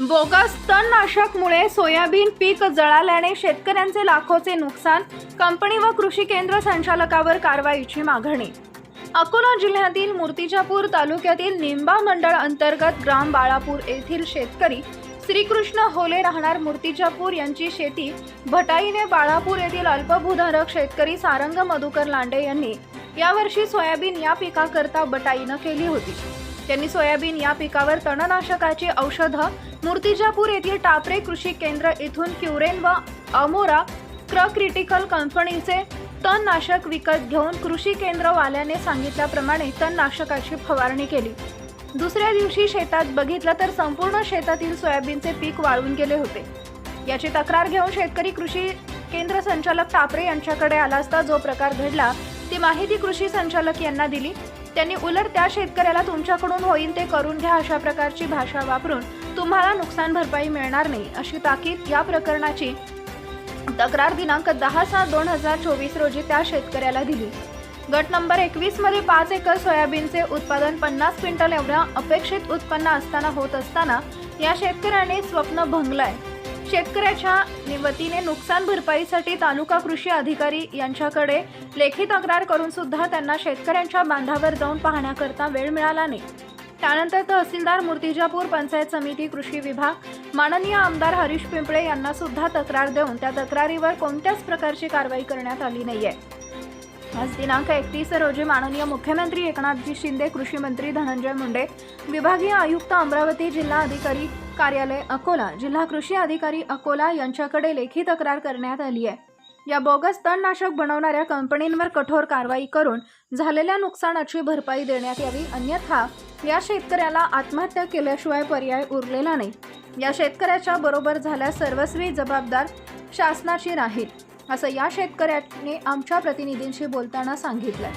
Bogus तणनाशकमुळे soybean पीक जळाल्याने शेतकऱ्यांचे लाखोचे नुकसान company व कृषी केंद्र संचालकावर कारवाईची मागणी. अकोला जिल्ह्यातील मूर्तिजापूर तालुक्यातील निंबा मंडळ अंतर्गत ग्राम बाळापूर येथील शेतकरी श्रीकृष्ण होले राहणार मूर्तिजापूर यांची शेती भटाईने बाळापूर येथील अल्पभूधारक शेतकरी सारंग मधुकर लांडे यांनी. यावर्षी सोयाबीन या पिकाकरता बटाईनं केली होती. त्यांनी सोयाबीन या पिकावर तणनाशकाची औषधं मूर्तिजापूर येथील टापरे कृषी केंद्र इथून क्युरेन व अमोरा क्र क्रिटिकल कंपनीचे तणनाशक विकत घेऊन कृषी केंद्रवाल्याने सांगितल्याप्रमाणे तणनाशकाची फवारणी केली. दुसऱ्या दिवशी शेतात बघितलं तर संपूर्ण शेतातील सोयाबीनचे पीक वाळून गेले होते. याची तक्रार घेऊन शेतकरी कृषी केंद्र संचालक टापरे यांच्याकडे आला असता जो प्रकार घडला ती माहिती कृषी संचालक यांना दिली. त्यांनी उलट त्या शेतकऱ्याला तुमच्याकडून होईल ते करून घ्या अशा प्रकारची भाषा वापरून तुम्हाला नुकसान भरपाई मिळणार नाही अशी ताकीद या प्रकरणाची तक्रार दिनांक दहा सात दोन हजार चोवीस रोजी त्या शेतकऱ्याला दिली. गट नंबर एकवीसमध्ये पाच एकर सोयाबीनचे उत्पादन पन्नास क्विंटल एवढ्या अपेक्षित उत्पन्न असताना होत असताना या शेतकऱ्याने स्वप्न भंगलाय. शेतकऱ्याच्या वतीने नुकसान भरपाईसाठी तालुका कृषी अधिकारी यांच्याकडे लेखी तक्रार करून सुद्धा त्यांना शेतकऱ्यांच्या बांधावर जाऊन पाहण्याकरता वेळ मिळाला नाही. त्यानंतर तहसीलदार मूर्तिजापूर पंचायत समिती कृषी विभाग माननीय आमदार हरीश पिंपळे यांना सुद्धा तक्रार देऊन त्या तक्रारीवर कोणत्याच प्रकारची कारवाई करण्यात आली नाहीये. आज दिनांक एकतीस रोजी माननीय मुख्यमंत्री एकनाथजी शिंदे कृषी मंत्री धनंजय मुंडे विभागीय आयुक्त अमरावती जिल्हा अधिकारी कार्यालय अकोला जिल्हा कृषी अधिकारी अकोला यांच्याकडे लेखी तक्रार करण्यात आली आहे. या बोगस तणनाशक बनवणाऱ्या कंपनींवर कठोर कारवाई करून झालेल्या नुकसानाची भरपाई देण्यात यावी अन्यथा या शेतकऱ्याला आत्महत्या केल्याशिवाय पर्याय उरलेला नाही. या शेतकऱ्याच्या बरोबर झाल्यास सर्वस्वी जबाबदार शासनाची राहील. असं या शेतकऱ्याने आमच्या प्रतिनिधींशी बोलताना सांगितलंय.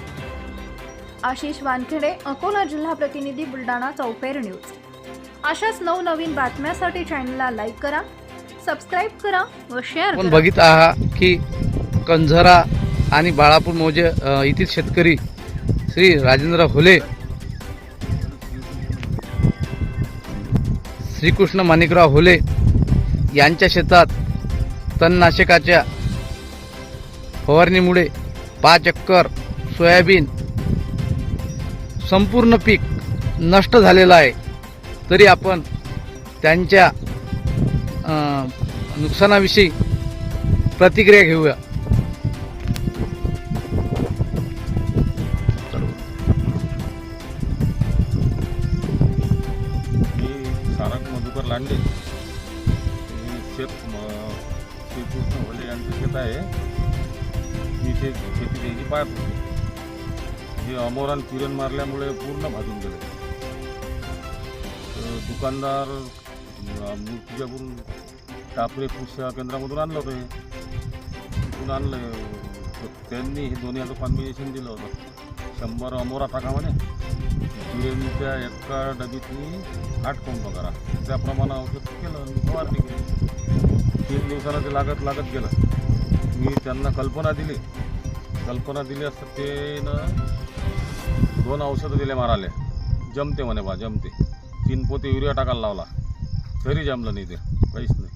आशिष वानखेडे अकोला जिल्हा प्रतिनिधी बुलढाणा चौफेर न्यूज. अशाच नवनवीन बातम्यासाठी चॅनलला लाईक करा सबस्क्राईब करा व शेअर आपण करा. बघित आहात की कंझरा आणि बाळापूर मौजे अ, येथील शेतकरी श्री राजेंद्र होले श्रीकृष्ण माणिकराव होले यांच्या शेतात तणनाशकाच्या फवारणीमुळे पाच एकर सोयाबीन संपूर्ण पीक नष्ट झालेलं आहे. तरी आपण त्यांच्या नुकसानाविषयी प्रतिक्रिया घेऊया. लांडे. शेत श्रीकृष्ण यांचं शेत आहे. इथे शेती त्याची पाहत होते. हे अमोरान किरण मारल्यामुळे पूर्ण भाजून गेले. तर दुकानदार अं, टापरे कृषी केंद्रामधून आणलं होतं हे. तिथून आणलं. तर त्यांनी हे दोन्ही याचं कॉम्बिनेशन दिलं होतं. शंभर अमोरा टाका म्हणे. किरणच्या एका डबीतनी आठ पंप करा त्याप्रमाणे औषध केलं आणि फवारणी केली. तीन दिवसाला ते लागत लागत गेलं. मी त्यांना कल्पना दिली. कल्पना दिली असतात ते ना दोन औषधं दिले माराले. जमते म्हणे बा जमते. तीन पोते युरिया टाकायला लावला. तरी जमलं नाही ते काहीच नाही.